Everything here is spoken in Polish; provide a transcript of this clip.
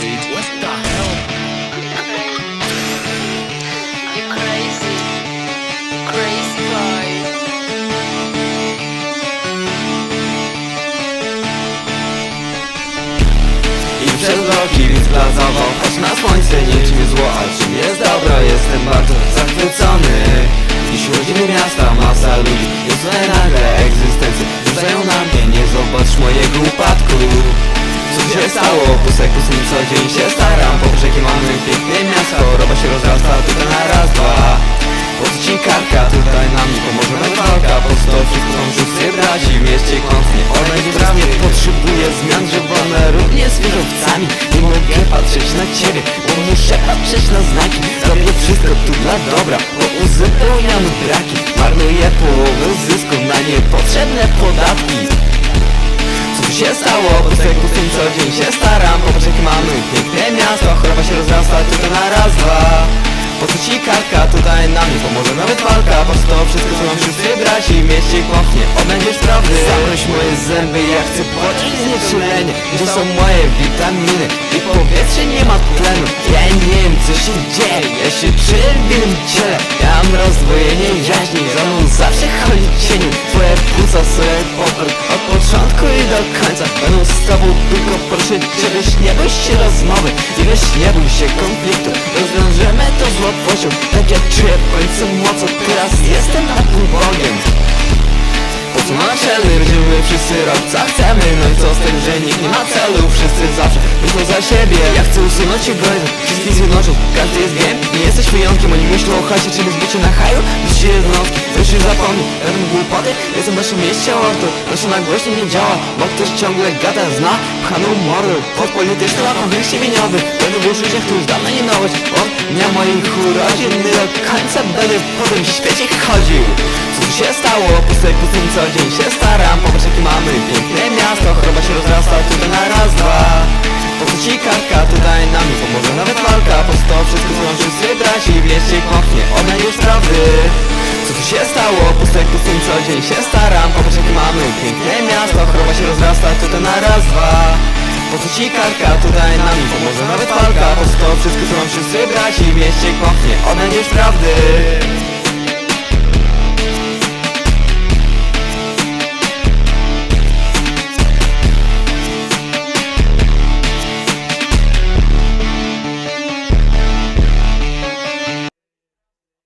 dude. What the hell? You crazy. Crazy boy. I przez bloki widz plazował Choć na słońce niczym zło, a czym jest dobro Jestem bardzo zachwycony Dziś urodziny miasta, masa ludzi Już nagle egzystencję Rzucają na mnie, nie zobacz mojego upadku się stało? Pusek pusyn co dzień się staram. Po brzegi mamy piękne miasto. Roba się rozrasta tutaj na raz, dwa. Po co ci karka, tutaj nam nie pomoże walka. Po to wszystko są wszyscy braci. W mieście kątnie Odejdzie bramie, potrzebuję zmian, że wolne równie z wieżowcami. Nie mogę patrzeć na ciebie, bo muszę patrzeć na znaki. Robię wszystko tu dla dobra, bo uzupełniam braki. Marnuję połowę zysku na niepotrzebne podatki się stało? Z tego tym co dzień się staram. Popatrz jakie mamy piękne miasto Choroba się rozrasta tylko na raz, dwa. Po co ci? Tutaj nam nie pomoże nawet walka. Po co to wszystko są nam wszyscy braci W mieście kłopnie, odnajdziesz prawdy Zamroź moje zęby, ja chcę poczuć znieczulenie. Gdzie są moje witaminy? I powietrze nie ma tlenu. Ja nie wiem co się dzieje. Ja się czuję w innym ciele. Ja mam rozdwojenie jaźni. Za mną zawsze chodzi cieniu Płuca sobie popr Od początku i do końca Będą z tobą tylko proszę cię Weź nie bój się rozmowy I weź nie bój się konfliktu. Rozwiążemy to z łatwością Tak jak czuję w końcu mocą Teraz jestem nad tym Bogiem. Po co naczelny będziemy wszyscy robić co chcemy? No i co z tym, że nikt nie ma celu? Wszyscy zawsze myślą za siebie. Ja chcę usunąć egoizm, wszystkich zjednoczyć Każdy jest game, nie jesteś wyjątkiem. Oni myślą o chacie, czyli zbycie na haju Życie jednostki, weź się zapomnij Robię głupoty, jestem w naszym mieście orto Nasza nagłośnik nie działa, bo ktoś ciągle gada Zna pchaną mordę, pod polityczny a konflikt siemieniowy Będę w uczuciach, tu już dawno nie nowość Od dnia moich urodzin do końca będę po tym świecie chodził. Co tu się stało? Pustek po tym co dzień się staram. Popatrz jakie mamy piękne miasto. Choroba się rozrasta tutaj na raz, dwa. Po co ci kartka? Tutaj nam nie pomoże nawet walka. Po to wszystko są wszyscy braci W mieście kąpnie, odnajdziesz prawdy co tu się stało? Pustek po tym co dzień się staram. Popatrz jakie mamy piękne miasto. Choroba się rozrasta tutaj na raz, dwa. Po co ci kartka? Tutaj nam pomoże nawet walka Po co to wszystko są wszyscy braci W mieście kąpnie, odnajdziesz prawdy